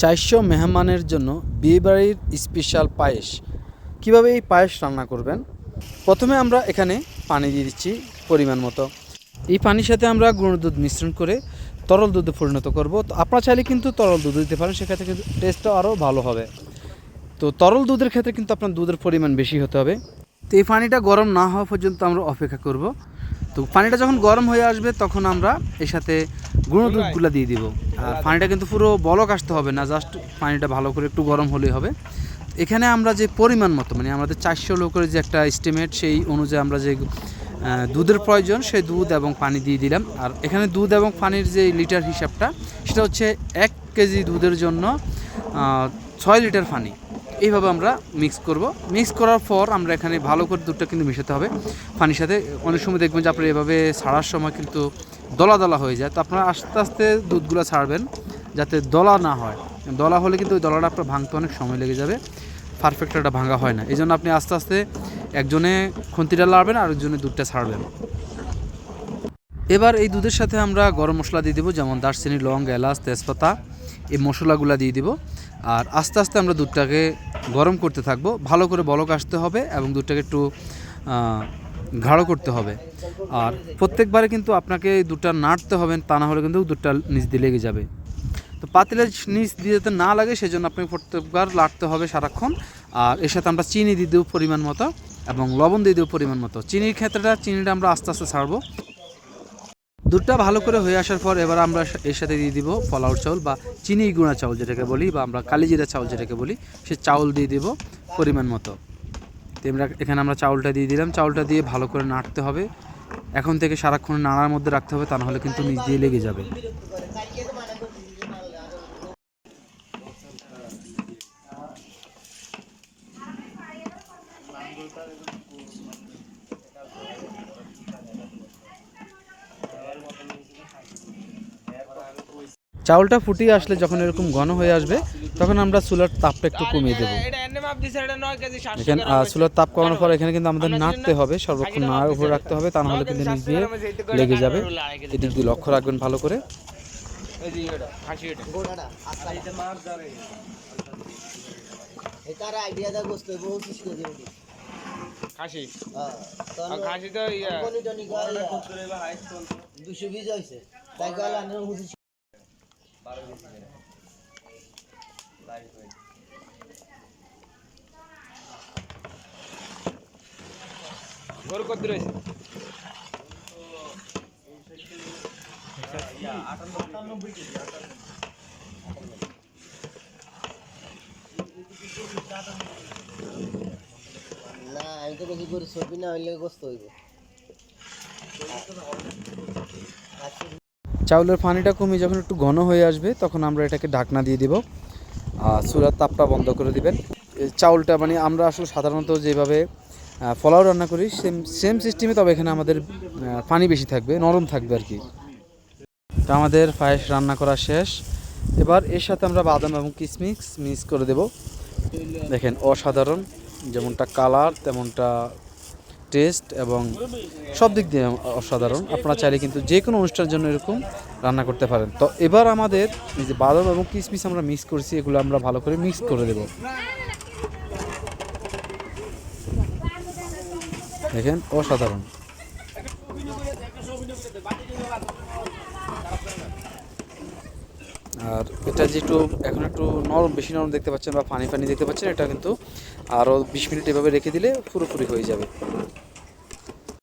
চারশো মেহমানের জন্য বিয়েবাড়ির স্পেশাল পায়েস। কীভাবে এই পায়েস রান্না করবেন? প্রথমে আমরা এখানে পানি দিয়ে দিচ্ছি পরিমাণ মতো। এই পানির সাথে আমরা গুঁড়ো দুধ মিশ্রণ করে তরল দুধে পরিণত করব। তো আপনারা চাইলে কিন্তু তরল দুধ দিতে পারেন, সেক্ষেত্রে কিন্তু টেস্টটা আরও ভালো হবে। তো তরল দুধের ক্ষেত্রে কিন্তু আপনার দুধের পরিমাণ বেশি হতে হবে। তো এই পানিটা গরম না হওয়া পর্যন্ত আমরা অপেক্ষা করব। তো পানিটা যখন গরম হয়ে আসবে, তখন আমরা এর সাথে গুঁড়ো দুধগুলো দিয়ে দিব। আর পানিটা কিন্তু পুরো বলক আসতে হবে না জাস্ট পানিটা ভালো করে একটু গরম হলেই হবে। এখানে আমরা যে পরিমাণ মতো মানে আমাদের চারশো লোকের যে একটা এস্টিমেট সেই অনুযায়ী আমরা যে দুধের প্রয়োজন সেই দুধ এবং পানি দিয়ে দিলাম। আর এখানে দুধ এবং পানির যে লিটার হিসাবটা সেটা হচ্ছে এক কেজি দুধের জন্য ছয় লিটার পানি। এইভাবে আমরা মিক্স করব। মিক্স করার পর আমরা এখানে ভালো করে দুধটা কিন্তু মিশাতে হবে। পানির সাথে অনেক সময় দেখবেন যে আপনার এভাবে ছাড়ার সময় কিন্তু দলা দলা হয়ে যায়। তো আপনারা আস্তে আস্তে দুধগুলো ছাড়বেন যাতে দলা না হয়। দলা হলে কিন্তু ওই দলাটা আপনার ভাঙতে অনেক সময় লেগে যাবে। পারফেক্ট একটা ভাঙা হয় না। এই জন্য আপনি আস্তে আস্তে একজনে খুন্তিটা লাড়বেন আর একজনে দুধটা ছাড়বেন। এবার এই দুধের সাথে আমরা গরম মশলা দিয়ে দেবো, যেমন দারচিনি, লং, এলাচ, তেজপাতা, এই মশলাগুলো দিয়ে দিব। আর আস্তে আস্তে আমরা দুধটাকে গরম করতে থাকব। ভালো করে বলক আসতে হবে এবং দুধটাকে একটু গাঢ় করতে হবে। আর প্রত্যেকবারে কিন্তু আপনাকে দুধটা নাড়তে হবে, তা না হলে কিন্তু দুধটা নিচ দিয়ে লেগে যাবে। তো পাতিলের নিচ দিয়ে যাতে না লাগে, সেজন্য আপনাকে প্রত্যেকবার লাড়তে হবে সারাক্ষণ। আর এর সাথে আমরা চিনি দিয়ে দেবো পরিমাণ মতো এবং লবণ দিয়ে দেবো পরিমাণ মতো। চিনির ক্ষেত্রেটা, চিনিটা আমরা আস্তে আস্তে ছাড়বো। দুধটা ভালো করে হয়ে আসার পর এবার আমরা এর সাথে দিয়ে দিব পোলাও চাউল বা চিনি গুঁড়া চাউল যেটাকে বলি বা আমরা কালিজিরা চাউল যেটাকে বলি, সে চাউল দিয়ে দিব পরিমাণ মতো। তো আমরা এখানে আমরা চাউলটা দিয়ে দিলাম। চাউলটা দিয়ে ভালো করে নাড়তে হবে। এখন থেকে সারাক্ষণ নাড়ার মধ্যে রাখতে হবে, তা নাহলে কিন্তু নিচ দিয়ে লেগে যাবে। চাউলটা ফুটিয়ে আসলে যখন এরকম ঘন হয়ে আসবে তখন আমরা চুলার তাপটা একটু কমিয়ে দেবো। এটা এনে মাপ দিছে এটা 9 কেজি 700 এখানে চুলার তাপ কমানোর পর এখানে কিন্তু আমাদের নাড়তে হবে সর্বক্ষণ নাড়ার উপরে রাখতে হবে। তা নাহলে কিন্তু নিচ দিয়ে লেগে যাবে। এদিক দিয়ে লক্ষ্য রাখবেন ভালো করে। এই যে এটা খাসি? হ্যাঁ খাসি তো ইয়া। কোনি টনি গায় 220 গরু কত দূর হইছে না আমি তো বেশি করে ছবি না হইলে গোস্ত হইব। চাউলের পানিটা কমিয়ে যখন একটু ঘন হয়ে আসবে, তখন আমরা এটাকে ঢাকনা দিয়ে দিব। আর চুলার তাপটা বন্ধ করে দিবেন। চাউলটা মানে আমরা আসলে সাধারণত যেভাবে পোলাও রান্না করি, সেম সেম সিস্টেমে, তবে এখানে আমাদের পানি বেশি থাকবে, নরম থাকবে আর কি। তো আমাদের পায়েস রান্না করা শেষ। এবার এর সাথে আমরা বাদাম এবং কিশমিশ মিক্স করে দেব। দেখেন, অসাধারণ। যেমনটা কালার, তেমনটা টেস্ট এবং সব দিক দিয়ে অসাধারণ। আপনারা চাইলে কিন্তু যে কোনো অনুষ্ঠানের জন্য এরকম রান্না করতে পারেন। তো এবার আমাদের এই যে বাদাম এবং কিশমিশ আমরা মিক্স করছি, এগুলো আমরা ভালো করে মিক্স করে দেব দেখেন, অসাধারণ। আর এটা যে একটু, এখন একটু নরম, বেশি নরম দেখতে পাচ্ছেন বা পানি পানি দেখতে পাচ্ছেন, এটা কিন্তু আরও বিশ মিনিট এভাবে রেখে দিলে পুরোপুরি হয়ে যাবে।